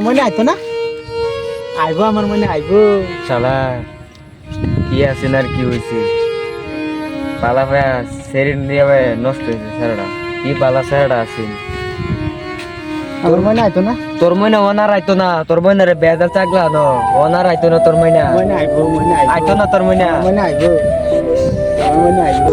আইতো না? আইব আমার মনে আইব। শালা কি আছে না আর কি হয়েছে পালা ভাইয়া সেরিন দিয়ে ভাই নষ্ট হয়েছে স্যারটা কি পালা স্যারটা আছে আমার মনে আইতো না? তোর ময়না ওনার আইতো না? তোর ময়নারে বেজাল চাগলা ন? ওনার আইতো না তোর ময়না মনে আইব মনে আইতো না তোর আমার মনে আইব। মনে আইব।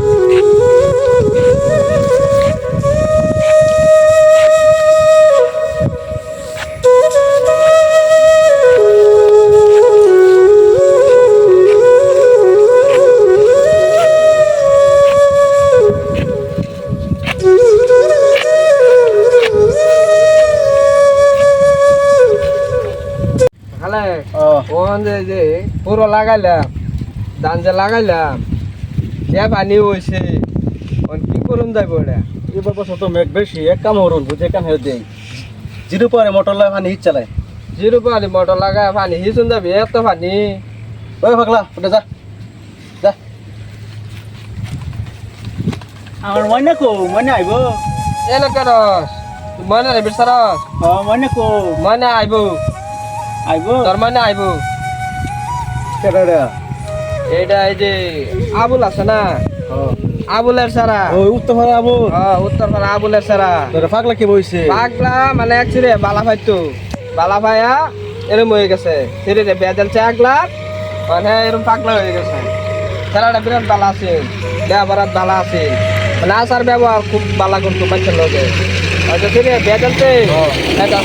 ওখান যে পুরো লাগাইলাম ধান যে লাগাইলাম যে পানি হয়েছে ওন কি করুন যাইব ওটা এবার বছর তো মেঘ বেশি এক কাম হরুন বুঝে কাম হেরে দেই। জিরো পরে মোটর লাগে পানি হিট চালায়। জিরো পানি মোটর লাগায় পানি হিসুন যাবি এত পানি। ওই পাগলা ওটা যা। যা। আমার মনে কো মনে আইব। এলো কেরস মনে রে বিচারস ও মনে কো। মনে আইব। আইব? তোর মনে আইব। এইটা এই যে আবুল আছে না? আবুলের সারা। ওই উত্তর পাড়া আবু হ্যাঁ উত্তর পাড়া আবুলের সারা। তোরা পাগলা কি বইছে? পাগলা মানে এক ছিঁড়ে বালা ভাইতো বালা ভাইয়া এরম হয়ে গেছে। মানে এরম পাগলা হয়ে গেছে। ছেলেটা বিরাট বালা আছে। ব্যবহার বালা আছে। মানে আসার ব্যবহার খুব বালা করতো বাচ্চার লোকে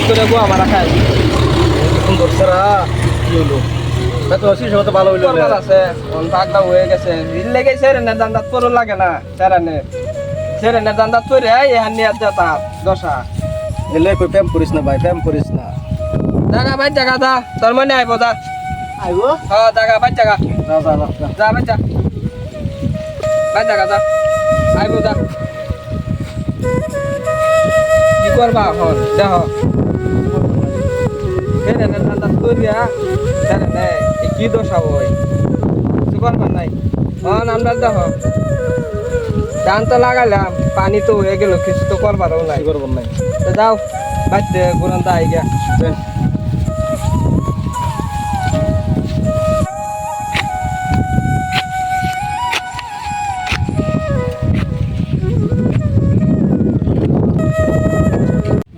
করে বউ আমার খায় সুন্দর সারা কি হলো? ভালো হইল আছে পাগলা হয়ে গেছে। রিল লেগে সেরে না দান্দাত পরো লাগে না সেরানে। সেরে না দান্দাত পরে এহান নিয়ে যেতা দশা। এলে কই করিস না ভাই প্রেম করিস না। জাগা ভাই জাগা দা তোর মনে আইব দা আইব? হ্যাঁ জাগা ভাই জাগা। যা যা যা। যা ভাই যা। ভাই জাগা যা। আইব যা। কি করবা এখন? দেহ। না করিয়া নে কি দশা ওই? কিছু করবার নাই। আমরা দেখ। ধান তো লাগাইলাম পানি তো হয়ে গেল কিছু তো করবারও নাই। কি করব নাই। তো যাও বাড়িতে গুরন্ত আই গিয়া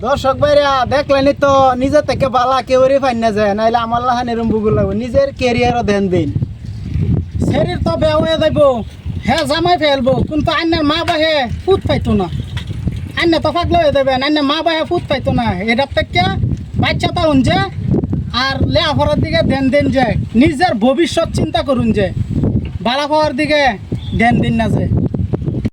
দর্শক ভাইরা, দেখলেনি তো নিজে থেকে বালা কেউরে ফাইন না যায়, নাইলে আমার লাহান এরম লাগবে। নিজের কেরিয়ারও ধ্যান দিন। শরীর তো বেয়া হয়ে যাইব, হে জামাই ফেলব, কিন্তু আন্নার মা বাহে ফুট পাইতো না। আন্না তো ফাঁকলে হয়ে যাবেন আন্না মা বাহে ফুট পাইতো না। এটার থেকে বাচ্চা তখন যে, আর লেখাপড়ার দিকে ধ্যান দেন যায় নিজের ভবিষ্যৎ চিন্তা করুন যে, বালা পাওয়ার দিকে ধ্যান দিন না যে।